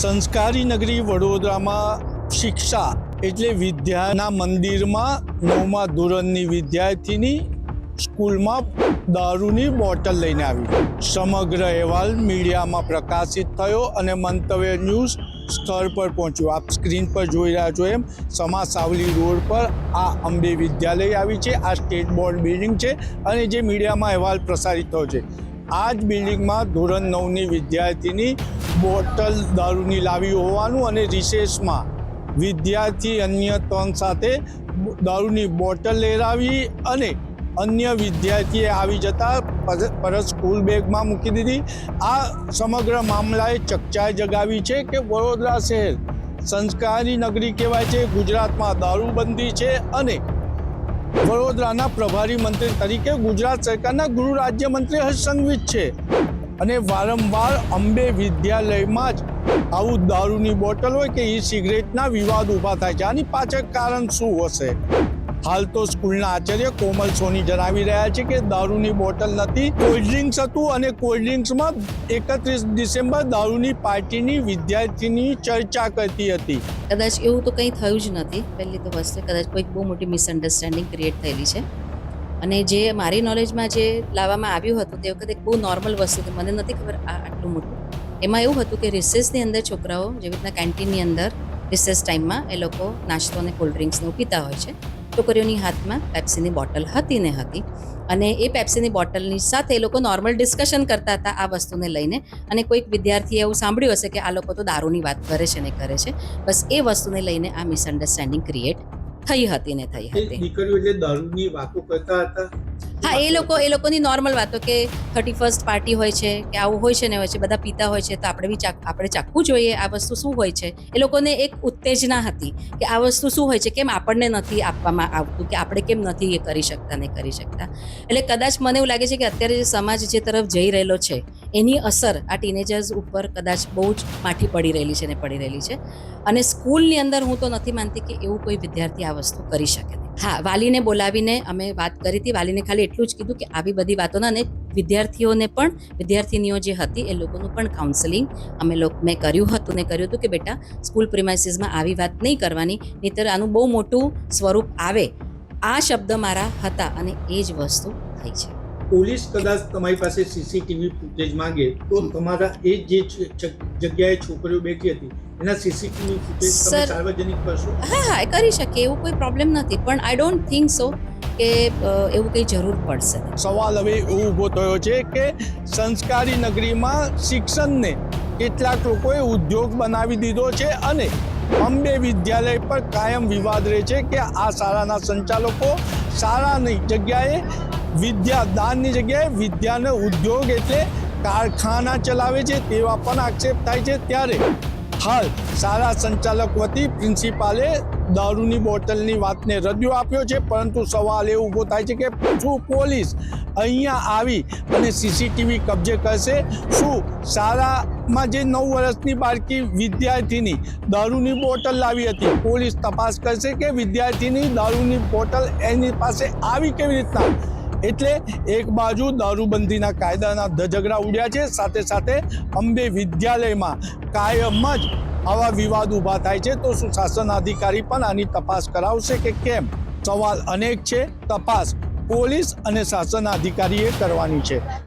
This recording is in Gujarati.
સંસ્કારી નગરી વડોદરામાં શિક્ષા એટલે વિદ્યાના મંદિરમાં નવમા ધોરણની વિદ્યાર્થીની સ્કૂલમાં દારૂની બોટલ લઈને આવી. સમગ્ર અહેવાલ મીડિયામાં પ્રકાશિત થયો અને મંતવ્ય ન્યૂઝ સ્થળ પર પહોંચ્યું. આપ સ્ક્રીન પર જોઈ રહ્યા છો એમ સમા સાવલી રોડ પર આ અંબે વિદ્યાલય આવી છે. આ સ્ટેટ બોર્ડ બિલ્ડિંગ છે અને જે મીડિયામાં અહેવાલ પ્રસારિત થયો છે. આ જ બિલ્ડિંગમાં ધોરણ નવની વિદ્યાર્થીની બોટલ દારૂની લાવી હોવાનું અને રિસેસમાં વિદ્યાર્થી અન્ય ત્રણ સાથે દારૂની બોટલ લેરાવી અને અન્ય વિદ્યાર્થીએ આવી જતા પર- પરત સ્કૂલ બેગમાં મૂકી દીધી. આ સમગ્ર મામલાએ ચકચાર જગાવી છે કે વડોદરા શહેર સંસ્કારી નગરી કહેવાય છે, ગુજરાતમાં દારૂબંધી છે અને વડોદરાના પ્રભારી મંત્રી તરીકે ગુજરાત સરકારના ગૃહ રાજ્યમંત્રી હર્ષ સંઘવી છે. અને વારંવાર અંબે વિદ્યાલયમાં જ આવું દારૂની બોટલ હોય કે ઈ સિગરેટના વિવાદ ઊભા થાય છે. આની પાછળ કારણ શું હશે? હાલ તો સ્કૂલના આચાર્ય કોમલ સોની જણાવી રહ્યા છે કે દારૂની બોટલ નથી કોલ્ડ ડ્રિંક્સ હતું અને કોલ્ડ ડ્રિંક્સમાં એકત્રીસ ડિસેમ્બર દારૂની પાર્ટીની વિદ્યાર્થીની ચર્ચા કરતી હતી. કદાચ એવું તો કંઈ થયું જ નથી. પહેલી તો વસ્તુ, કદાચ કોઈક બહુ મોટી મિસઅન્ડરસ્ટેન્ડિંગ ક્રિએટ થયેલી છે. અને જે મારી નોલેજમાં જે લાવવામાં આવ્યું હતું, તે વખતે એક બહુ નોર્મલ વસ્તુ હતી. મને નથી ખબર આ આટલું મોટું. એમાં એવું હતું કે રિસેસની અંદર છોકરાઓ જેવી રીતના કેન્ટીનની અંદર રિસેસ ટાઈમમાં એ લોકો નાસ્તો અને કોલ્ડ ડ્રિંક્સને પીતા હોય છે. છોકરીઓની હાથમાં પેપ્સીની બોટલ હતી ને હતી અને એ પેપ્સીની બોટલની સાથે એ લોકો નોર્મલ ડિસ્કશન કરતા હતા આ વસ્તુને લઈને અને કોઈક વિદ્યાર્થીએ એવું સાંભળ્યું હશે કે આ લોકો તો દારૂની વાત કરે છે ને કરે છે બસ એ વસ્તુને લઈને આ મિસઅન્ડરસ્ટેન્ડિંગ ક્રિએટ થઈ હતી ને થઈ હતી. દીકરીઓ એટલે દારૂની વાતો કરતા હતા હા, એ લોકો એ લોકોની નોર્મલ વાતો કે થર્ટી ફર્સ્ટ પાર્ટી હોય છે, કે આવું હોય છે ને હોય છે, બધા પીતા હોય છે, તો આપણે બી આપણે ચાખવું જોઈએ આ વસ્તુ શું હોય છે. એ લોકોને એક ઉત્તેજના હતી કે આ વસ્તુ શું હોય છે, કેમ આપણને નથી આપવામાં આવતું, કે આપણે કેમ નથી એ કરી શકતા ને કરી શકતા. એટલે કદાચ મને એવું લાગે છે કે અત્યારે જે સમાજ જે તરફ જઈ રહેલો છે એની અસર આ ટીનેજર્સ ઉપર કદાચ બહુ જ માઠી પડી રહેલી છે ને પડી રહેલી છે. અને સ્કૂલની અંદર હું તો નથી માનતી કે એવું કોઈ વિદ્યાર્થી આ વસ્તુ કરી શકે હા, વાલીને બોલાવીને અમે વાત કરી હતી. વાલીને ખાલી એટલું જ કીધું કે આવી બધી વાતોના અને વિદ્યાર્થીઓને પણ, વિદ્યાર્થીનીઓ જે હતી એ લોકોનું પણ કાઉન્સેલિંગ અમે લોક, મેં કર્યું હતું ને કર્યું હતું કે બેટા સ્કૂલ પ્રિમાઇસીસમાં આવી વાત નહીં કરવાની, નહીતર આનું બહુ મોટું સ્વરૂપ આવે. આ શબ્દ મારા હતા અને એ જ વસ્તુ થઈ છે. પોલીસ કદાચ તમારી પાસે સીસીટીવી ફૂટેજ માંગે તો તમારા એ જે જગ્યાએ છોકરીઓ બેઠી હતી એના સીસીટીવી ફૂટેજ તમે સાર્વજનિક કરશો? હા હા એ કરી શકે એવું કોઈ પ્રોબ્લેમ નથી પણ આઈ ડોન્ટ થિંક સો કે એવું કંઈ જરૂર પડશે. સવાલ હવે એવો ઊભો થયો છે કે સંસ્કારી નગરીમાં શિક્ષણને કેટલાક લોકોએ ઉદ્યોગ બનાવી દીધો છે અને અંબે વિદ્યાલય પર કાયમ વિવાદ રહે છે કે આ શાળાના સંચાલકો શાળાની જગ્યાએ વિદ્યા દાનની જગ્યાએ વિદ્યાનો ઉદ્યોગ એટલે કારખાના ચલાવે છે તેવા પણ આક્ષેપ થાય છે. ત્યારે હાલ શાળા સંચાલક વતી પ્રિન્સિપાલે દારૂની બોટલની વાતને રદિયો આપ્યો છે. પરંતુ સવાલ એ ઊભો થાય છે કે શું પોલીસ અહીંયા આવી અને સીસીટીવી કબજે કરશે? શું શાળામાં જે નવ વર્ષની બાળકી વિદ્યાર્થીની દારૂની બોટલ લાવી હતી, પોલીસ તપાસ કરશે કે વિદ્યાર્થીની દારૂની બોટલ એની પાસે આવી કેવી રીતના? એટલે એક બાજુ દારૂબંધીના કાયદાના ધજગડા ઉડ્યા છે, સાથે સાથે અંબે વિદ્યાલયમાં કાયમ જ આવા વિવાદ ઊભા થાય છે. તો શું શાસન અધિકારી પણ આની તપાસ કરાવશે કે કેમ? સવાલ અનેક છે. તપાસ પોલીસ અને શાસન અધિકારીએ કરવાની છે.